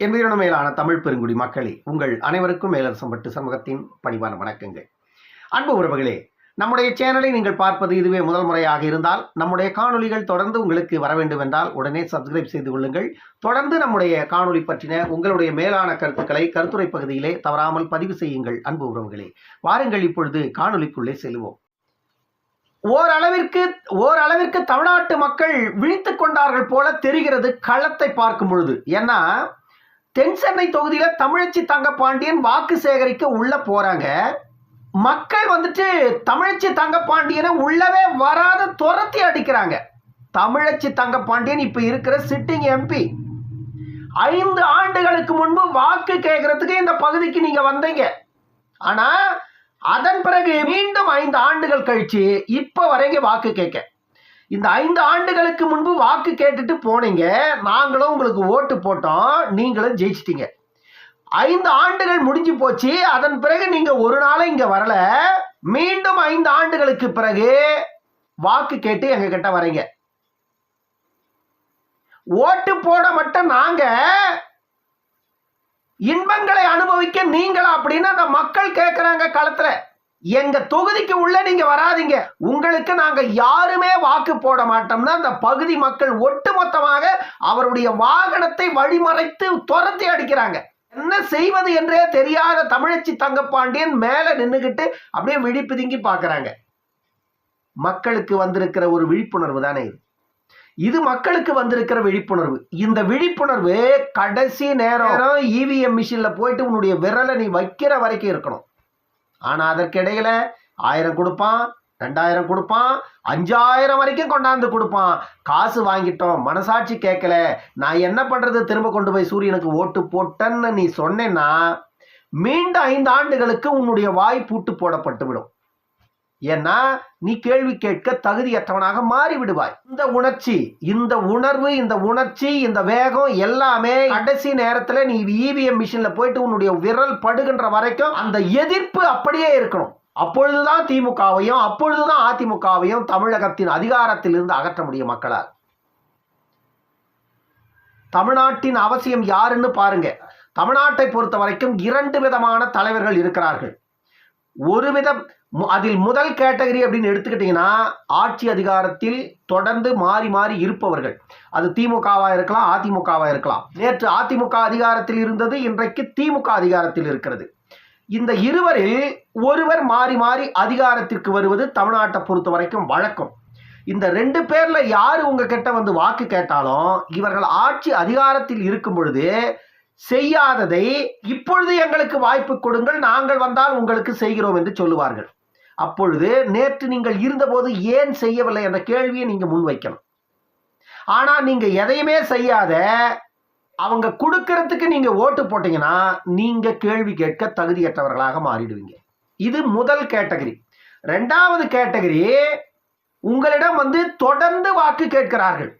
என் உயிரின மேலான தமிழ் பெருங்குடி மக்களே உங்கள் அனைவருக்கும் மேலரசம்பட்டு சமூகத்தின் பணிவான வணக்கங்கள். அன்பு உறவுகளே நம்முடைய சேனலை நீங்கள் பார்ப்பது இதுவே முதல் முறையாக இருந்தால் நம்முடைய காணொளிகள் தொடர்ந்து உங்களுக்கு வர வேண்டும் என்றால் உடனே சப்ஸ்கிரைப் செய்து கொள்ளுங்கள். தொடர்ந்து நம்முடைய காணொளி பற்றின உங்களுடைய மேலான கருத்துக்களை கருத்துரை பகுதியிலே தவறாமல் பதிவு செய்யுங்கள் அன்பு உறவுகளே. வாருங்கள் இப்பொழுது காணொளிக்குள்ளே செல்வோம். ஓரளவிற்கு ஓரளவிற்கு தமிழ்நாட்டு மக்கள் விழித்துக் கொண்டார்கள் போல தெரிகிறது களத்தை பார்க்கும் பொழுது. ஏன்னா தென் சென்னை தொகுதியில் தமிழச்சி தங்கப்பாண்டியன் வாக்கு சேகரிக்க உள்ளே போகிறாங்க மக்கள் வந்துட்டு தமிழச்சி தங்கப்பாண்டியனை உள்ளவே வராத துரத்தி அடிக்கிறாங்க. தமிழச்சி தங்கப்பாண்டியன் இப்போ இருக்கிற சிட்டிங் எம்பி ஐந்து ஆண்டுகளுக்கு முன்பு வாக்கு கேட்கறதுக்கு இந்த பகுதிக்கு நீங்க வந்தீங்க. ஆனா அதன் பிறகு மீண்டும் ஐந்து ஆண்டுகள் கழிச்சு இப்ப வரைக்கும் வாக்கு கேட்க இந்த ஐந்து ஆண்டுகளுக்கு முன்பு வாக்கு கேட்டுட்டு போனீங்க. நாங்களும் உங்களுக்கு ஓட்டு போட்டோம். நீங்களும் ஜெயிச்சிட்டீங்க. ஐந்து ஆண்டுகள் முடிஞ்சு போச்சு. அதன் பிறகு நீங்க ஒரு நாளும் இங்க வரல. மீண்டும் ஐந்து ஆண்டுகளுக்கு பிறகு வாக்கு கேட்டு எங்க கிட்ட வரீங்க. ஓட்டு போட மட்டும் நாங்க இன்பங்களை அனுபவிக்க நீங்களா அப்படின்னு அந்த மக்கள் கேட்கிறாங்க களத்துல. எங்க தொகுதிக்கு உள்ள நீங்க வராதீங்க. உங்களுக்கு நாங்க யாருமே வாக்கு போட மாட்டோம்னா அந்த பகுதி மக்கள் ஒட்டுமொத்தமாக அவருடைய வாகனத்தை வழிமறைத்து துரத்தி அடிக்கிறாங்க. என்ன செய்வது என்றே தெரியாத தமிழச்சி தங்கப்பாண்டியன் மேல நின்றுகிட்டு அப்படியே விழிப்புதுங்கி பாக்குறாங்க மக்களுக்கு வந்திருக்கிற ஒரு விழிப்புணர்வு தானே இது. இது மக்களுக்கு வந்திருக்கிற விழிப்புணர்வு. இந்த விழிப்புணர்வு கடைசி நேரம் இவிஎம் மிஷின்ல போயிட்டு உன்னுடைய விரலை நீ வைக்கிற வரைக்கும் இருக்கணும். ஆனா அதற்கிடையில ஆயிரம் கொடுப்பான் ரெண்டாயிரம் கொடுப்பான் அஞ்சாயிரம் வரைக்கும் கொண்டாந்து கொடுப்பான். காசு வாங்கிட்டோம் மனசாட்சி கேட்கல. நான் என்ன பண்றது? திரும்ப கொண்டு போய் சூரியனுக்கு ஓட்டு போட்டேன்னு நீ சொன்னேன்னா மீண்டும் ஐந்து ஆண்டுகளுக்கு உன்னுடைய வாய் பூட்டு போடப்பட்டு விடும் ஏன்னா நீ கேள்வி கேட்க தகுதியற்றவனாக மாறி விடுவாய் இந்த உணர்ச்சி இந்த உணர்வு இந்த உணர்ச்சி இந்த வேகம் எல்லாமே கடைசி நேரத்துல நீ இவிஎம் மிஷின்ல போயிட்டு உன்னுடைய விரல் படுகின்ற வரைக்கும் அந்த எதிர்ப்பு அப்படியே இருக்கணும். அப்பொழுதுதான் திமுகவையும் அப்பொழுதுதான் அதிமுகவையும் தமிழகத்தின் அதிகாரத்திலிருந்து அகற்ற முடியும் மக்களால். தமிழ்நாட்டின் அவசியம் யாருன்னு பாருங்க. தமிழ்நாட்டை பொறுத்த வரைக்கும் இரண்டு விதமான தலைவர்கள் இருக்கிறார்கள். ஒரு விதம் அதில் முதல் கேட்டகரி அப்படின்னு எடுத்துக்கிட்டிங்கன்னா ஆட்சி அதிகாரத்தில் தொடர்ந்து மாறி மாறி இருப்பவர்கள். அது திமுகவாக இருக்கலாம் அதிமுகவாக இருக்கலாம். நேற்று அதிமுக அதிகாரத்தில் இருந்தது இன்றைக்கு திமுக அதிகாரத்தில் இருக்கிறது. இந்த இருவரில் ஒருவர் மாறி மாறி அதிகாரத்திற்கு வருவது தமிழ்நாட்டை பொறுத்த வரைக்கும் வழக்கம். இந்த ரெண்டு பேரில் யார் உங்ககிட்ட வந்து வாக்கு கேட்டாலும் இவர்கள் ஆட்சி அதிகாரத்தில் இருக்கும் பொழுது செய்யாததை இப்பொழுது எங்களுக்கு வாய்ப்பு கொடுங்கள் நாங்கள் வந்தால் உங்களுக்கு செய்கிறோம் என்று சொல்லுவார்கள். அப்பொழுது நேற்று நீங்கள் இருந்தபோது ஏன் செய்யவில்லை என்ற கேள்வியை நீங்கள் முன்வைக்கணும். ஆனால் நீங்கள் எதையுமே செய்யாத அவங்க கொடுக்கறதுக்கு நீங்கள் ஓட்டு போட்டீங்கன்னா நீங்கள் கேள்வி கேட்க தகுதியற்றவர்களாக மாறிடுவீங்க. இது முதல் கேட்டகரி. ரெண்டாவது கேட்டகரி உங்களிடம் வந்து தொடர்ந்து வாக்கு கேட்கிறார்கள்.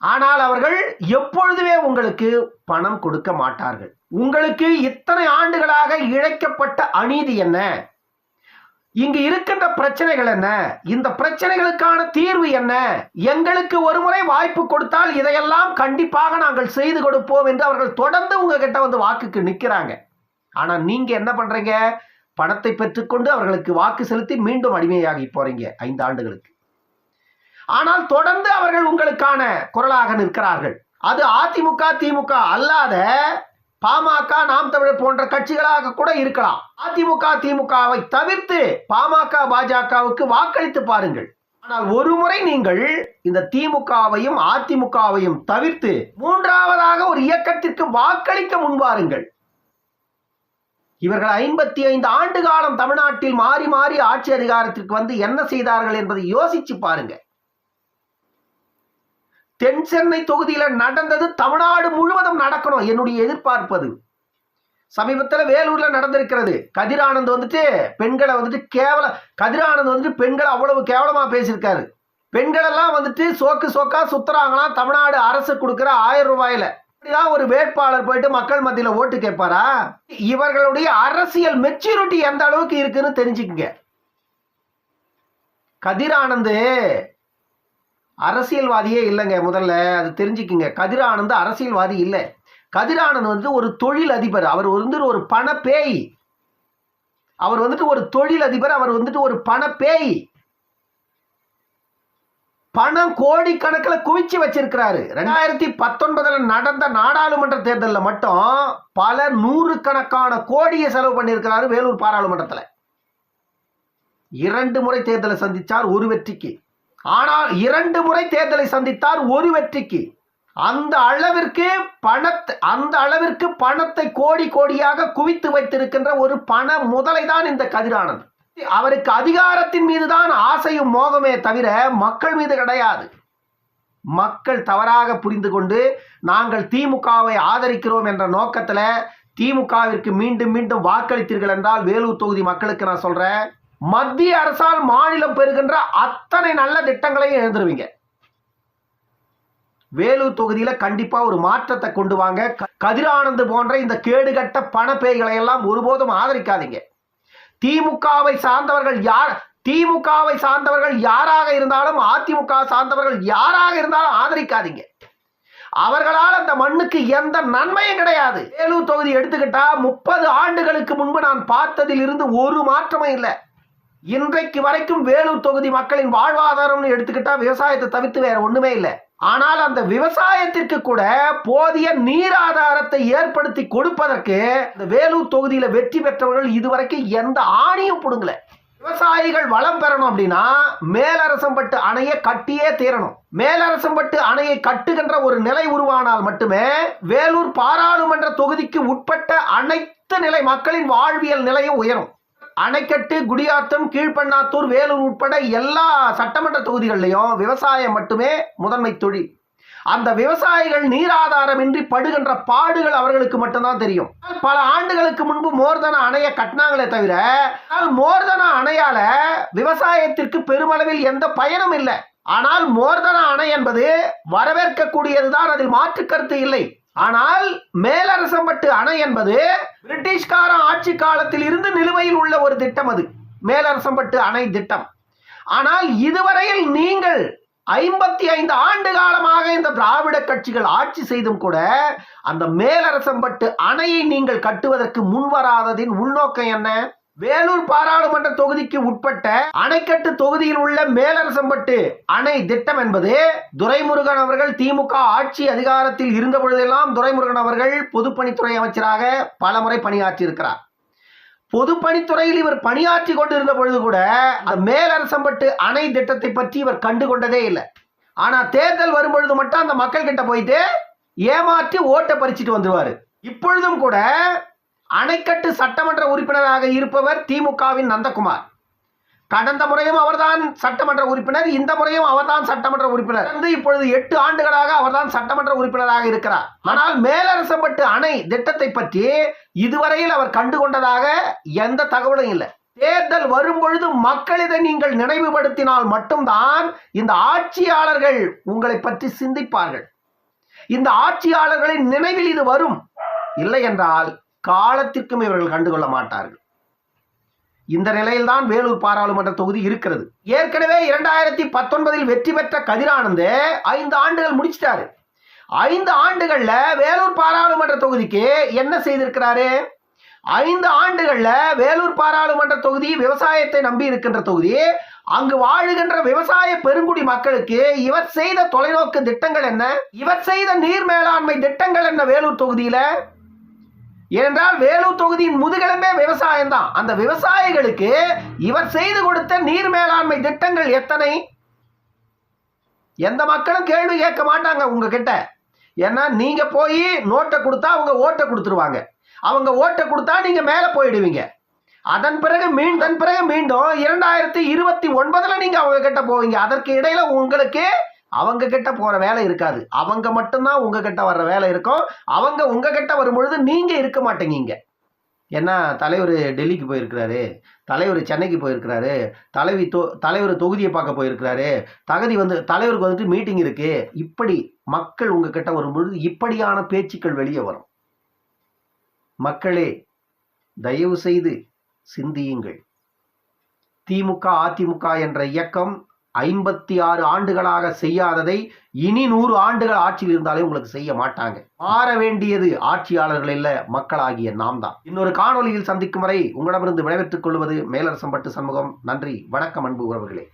ஆனால் அவர்கள் எப்பொழுதுமே உங்களுக்கு பணம் கொடுக்க மாட்டார்கள். உங்களுக்கு இத்தனை ஆண்டுகளாக இழைக்கப்பட்ட அநீதி என்ன? இங்கு இருக்கின்ற பிரச்சனைகள் என்ன? இந்த பிரச்சனைகளுக்கான தீர்வு என்ன? எங்களுக்கு ஒருமுறை வாய்ப்பு கொடுத்தால் இதையெல்லாம் கண்டிப்பாக நாங்கள் செய்து கொடுப்போம் என்று அவர்கள் தொடர்ந்து உங்ககிட்ட வந்து வாக்குக்கு நிற்கிறாங்க. ஆனால் நீங்கள் என்ன பண்ணுறீங்க பணத்தை பெற்றுக்கொண்டு அவர்களுக்கு வாக்கு செலுத்தி மீண்டும் அடிமையாகி போறீங்க ஐந்து ஆண்டுகளுக்கு. ஆனால் தொடர்ந்து அவர்கள் உங்களுக்கான குரலாக நிற்கிறார்கள். அது அதிமுக திமுக அல்லாத பாமக நாம் தமிழர் போன்ற கட்சிகளாக கூட இருக்கலாம். அதிமுக திமுகவை தவிர்த்து பாமக பாஜகவுக்கு வாக்களித்து பாருங்கள். ஆனால் ஒரு முறை நீங்கள் இந்த திமுகவையும் அதிமுகவையும் தவிர்த்து மூன்றாவதாக ஒரு இயக்கத்திற்கு வாக்களிக்க முன்வாருங்கள் இவர்கள் ஐம்பத்தி ஐந்து ஆண்டு காலம் தமிழ்நாட்டில் மாறி மாறி ஆட்சி அதிகாரத்திற்கு வந்து என்ன செய்தார்கள் என்பதை யோசிச்சு பாருங்க. தென் சென்னை தொகுதியில நடந்தது தமிழ்நாடு முழுவதும் நடக்கணும். என்னுடைய எதிர்பார்ப்பது சமீபத்தில் வேலூர்ல நடந்திருக்கிறது. கதிரானந்த் வந்துட்டு பெண்களை வந்துட்டு கேவல கதிரானந்த் வந்துட்டு பெண்களை அவ்வளவு கேவலமா பேசியிருக்காரு. பெண்களெல்லாம் வந்துட்டு சோக்கு சோக்கா சுத்துறாங்களாம் தமிழ்நாடு அரசு கொடுக்குற ஆயிரம் ரூபாயில. இப்படிதான் ஒரு வேட்பாளர் போயிட்டு மக்கள் மத்தியில் ஓட்டு கேட்பாரா? இவர்களுடைய அரசியல் மெச்சூரிட்டி எந்த அளவுக்கு இருக்குன்னு தெரிஞ்சுக்கங்க. கதிரானந்து அரசியல்வாதியே இல்லைங்க முதல்ல அது தெரிஞ்சுக்கிங்க. கதிரானந்த் அரசியல்வாதி இல்லை. கதிரானன் வந்து ஒரு தொழில் அதிபர் அவர் வந்து ஒரு பண பேய் அவர் வந்துட்டு ஒரு தொழில் அதிபர் அவர் வந்துட்டு ஒரு பண பேய் பணம் கோடிக்கணக்கில் குவிச்சு வச்சிருக்கிறாரு. ரெண்டாயிரத்தி பத்தொன்பதுல நடந்த நாடாளுமன்ற தேர்தலில் மட்டும் பல நூறு கணக்கான கோடியை செலவு பண்ணியிருக்கிறாரு வேலூர் பாராளுமன்றத்தில். இரண்டு முறை தேர்தலை சந்தித்தார் ஒரு வெற்றிக்கு. ஆனால் இரண்டு முறை தேர்தலை சந்தித்தார் ஒரு வெற்றிக்கு. அந்த அளவிற்கு பணத்தை அந்த அளவிற்கு பணத்தை கோடி கோடியாக குவித்து வைத்திருக்கின்ற ஒரு பண முதலை தான் இந்த கதிரானந்த் அவருக்கு அதிகாரத்தின் மீதுதான் ஆசையும் மோகமே தவிர மக்கள் மீது கிடையாது. மக்கள் தவறாக புரிந்து கொண்டு நாங்கள் திமுகவை ஆதரிக்கிறோம் என்ற நோக்கத்தில் திமுகவிற்கு மீண்டும் மீண்டும் வாக்களித்தீர்கள் என்றால் வேலூர் தொகுதி மக்களுக்கு நான் சொல்றேன். மத்திய அரசால் மாநிலம் பெறுகின்ற அத்தனை நல்ல திட்டங்களையும் எழுந்துருவீங்க. வேலூர் தொகுதியில கண்டிப்பா ஒரு மாற்றத்தை கொண்டு வாங்க. கதிரானந்து போன்ற இந்த கேடுகட்ட பணப்பேய்களை எல்லாம் ஒருபோதும் ஆதரிக்காதீங்க. திமுகவை சார்ந்தவர்கள் யார் திமுகவை சார்ந்தவர்கள் யாராக இருந்தாலும் அதிமுக சார்ந்தவர்கள் யாராக இருந்தாலும் ஆதரிக்காதீங்க. அவர்களால் அந்த மண்ணுக்கு எந்த நன்மையும் கிடையாது. வேலூர் தொகுதி எடுத்துக்கிட்டா முப்பது ஆண்டுகளுக்கு முன்பு நான் பார்த்ததில் இருந்து ஒரு மாற்றமும் இல்லை. இன்றைக்கு வரைக்கும் வேலூர் தொகுதி மக்களின் வாழ்வாதாரம்னு எடுத்துக்கிட்டா விவசாயத்தை தவிர்த்து வேற ஒண்ணுமே இல்லை. ஆனால் அந்த விவசாயத்திற்கு கூட போதிய நீர் ஆதாரத்தை ஏற்படுத்தி கொடுப்பதற்கு இந்த வேலூர் தொகுதியில வெற்றி பெற்றவர்கள் இதுவரைக்கும் எந்த ஆணியும் பிடுங்கல. விவசாயிகள் வளம் பெறணும் அப்படின்னா மேலரசம்பட்டு அணையை கட்டியே தீரணும். மேலரசம்பட்டு அணையை கட்டுகின்ற ஒரு நிலை உருவானால் மட்டுமே வேலூர் பாராளுமன்ற தொகுதிக்கு உட்பட்ட அனைத்து நிலை மக்களின் வாழ்வியல் நிலையும் உயரும். அணைக்கட்டு குடியாத்தம் கீழ்பண்ணாத்தூர் வேலூர் உட்பட எல்லா சட்டமன்ற தொகுதிகளிலையும் விவசாயம் மட்டுமே முதன்மை தொழில். அந்த விவசாயிகள் நீராதாரமின்றி படுகின்ற பாடுகள் அவர்களுக்கு மட்டும்தான் தெரியும். பல ஆண்டுகளுக்கு முன்பு மோர்தன அணையை கட்டினாங்களே தவிர ஆனால் மோர்தன அணையால விவசாயத்திற்கு பெருமளவில் எந்த பயனும் இல்லை. ஆனால் மோர்தன அணை என்பது வரவேற்கக்கூடியதுதான் அதில் மாற்று கருத்து இல்லை. ஆனால் மேலரசம்பட்டு அணை என்பது பிரிட்டிஷ்கார ஆட்சி காலத்தில் இருந்து நிலுவையில் உள்ள ஒரு திட்டம் அது. மேலரசம்பட்டு அணை திட்டம். ஆனால் இதுவரையில் நீங்கள் ஐம்பத்தி ஐந்து ஆண்டு காலமாக இந்த திராவிட கட்சிகள் ஆட்சி செய்தும் கூட அந்த மேலரசம்பட்டு அணையை நீங்கள் கட்டுவதற்கு முன்வராததின் உள்நோக்கம் என்ன? வேலூர் பாராளுமன்ற தொகுதிக்கு உட்பட்ட அணைக்கட்டு தொகுதியில் உள்ள மேலரசம்பட்டு அணை திட்டம் என்பது துரைமுருகன் அவர்கள் திமுக ஆட்சி அதிகாரத்தில் இருந்த பொழுதெல்லாம் துரைமுருகன் அவர்கள் பொதுப்பணித்துறை அமைச்சராக பல முறை பணியாற்றியிருக்கிறார். பொதுப்பணித்துறையில் இவர் பணியாற்றி கொண்டிருந்த பொழுது கூட மேலரசம்பட்டு அணை திட்டத்தை பற்றி இவர் கண்டு கொண்டதே இல்லை. ஆனா தேர்தல் வரும்பொழுது மட்டும் அந்த மக்கள் கிட்ட போயிட்டு ஏமாற்றி ஓட்டை பறிச்சுட்டு வந்துருவாரு. இப்பொழுதும் கூட அணைக்கட்டு சட்டமன்ற உறுப்பினராக இருப்பவர் திமுகவின் நந்தகுமார். கடந்த முறையும் அவர்தான் சட்டமன்ற உறுப்பினர் இந்த முறையும் அவர்தான் சட்டமன்ற உறுப்பினர். வந்து இப்பொழுது எட்டு ஆண்டுகளாக அவர்தான் சட்டமன்ற உறுப்பினராக இருக்கிறார். ஆனால் மேலரசம்பட்டு அணை திட்டத்தை பற்றி இதுவரையில் அவர் கண்டுகொண்டதாக எந்த தகவலும் இல்லை. தேர்தல் வரும்பொழுது மக்கள் இதை நீங்கள் நினைவுபடுத்தினால் மட்டும்தான் இந்த ஆட்சியாளர்கள் உங்களை பற்றி சிந்திப்பார்கள். இந்த ஆட்சியாளர்களின் நினைவில் இது வரும். இல்லை என்றால் காலத்திற்கும் இவர்கள் கண்டுகொள்ள மாட்டார்கள். இந்த நிலையில்தான் வேலூர் பாராளுமன்ற தொகுதி இருக்கிறது. ஏற்கனவே இரண்டாயிரத்தி பத்தொன்பதில் வெற்றி பெற்ற கதிரானந்து ஐந்து ஆண்டுகள் முடிச்சிட்டாரு. ஐந்து ஆண்டுகள்ல வேலூர் பாராளுமன்ற தொகுதிக்கு என்ன செய்திருக்கிறாரு? ஐந்து ஆண்டுகள்ல வேலூர் பாராளுமன்ற தொகுதி விவசாயத்தை நம்பி இருக்கின்ற தொகுதி அங்கு வாழுகின்ற விவசாய பெருங்குடி மக்களுக்கு இவர் செய்த தொலைநோக்கு திட்டங்கள் என்ன? இவர் செய்த நீர் மேலாண்மை திட்டங்கள் என்ன வேலூர் தொகுதியில? ஏனென்றால் வேலூர் தொகுதியின் முதுகெலும்பே விவசாயம் தான் அந்த விவசாயிகளுக்கு இவர் செய்து கொடுத்த நீர் மேலாண்மை திட்டங்கள் எத்தனை? எந்த மக்களும் கேள்வி கேட்க மாட்டாங்க உங்ககிட்ட. ஏன்னா நீங்க போய் நோட்டை கொடுத்தா அவங்க ஓட்டை கொடுத்துருவாங்க. அவங்க ஓட்டை கொடுத்தா நீங்க மேலே போயிடுவீங்க. அதன் பிறகு மீண்டும் பிறகு மீண்டும் இரண்டாயிரத்தி இருபத்தி ஒன்பதுல நீங்க அவங்க கிட்ட போவீங்க. அதற்கு இடையில உங்களுக்கு அவங்க கிட்ட போற வேலை இருக்காது. அவங்க மட்டும்தான் உங்ககிட்ட வர்ற வேலை இருக்கும். அவங்க உங்ககிட்ட வரும்பொழுது நீங்க இருக்க மாட்டேங்கிங்க. ஏன்னா தலைவர் டெல்லிக்கு போயிருக்கிறாரு. தலைவர் சென்னைக்கு போயிருக்கிறாரு. தலைவி தொ தலைவர் தொகுதியை பார்க்க போயிருக்கிறாரு. தகுதி வந்து தலைவருக்கு வந்துட்டு மீட்டிங் இருக்கு. இப்படி மக்கள் உங்ககிட்ட வரும்பொழுது இப்படியான பேச்சுக்கள் வெளியே வரும். மக்களே தயவு செய்து சிந்தியுங்கள். திமுக அதிமுக என்ற இயக்கம் ஐம்பத்தி ஆறு ஆண்டுகளாக செய்யாததை இனி நூறு ஆண்டுகள் ஆட்சியில் இருந்தாலே உங்களுக்கு செய்ய மாட்டாங்க. மாற வேண்டியது ஆட்சியாளர்கள் இல்ல மக்களாகிய நாம் தான் இன்னொரு காணொலியில் சந்திக்கும் வரை உங்களிடமிருந்து விடைபெற்றுக் கொள்வது மேலரசம்பட்டு சண்முகம். நன்றி வணக்கம் அன்பு உறவுகளே.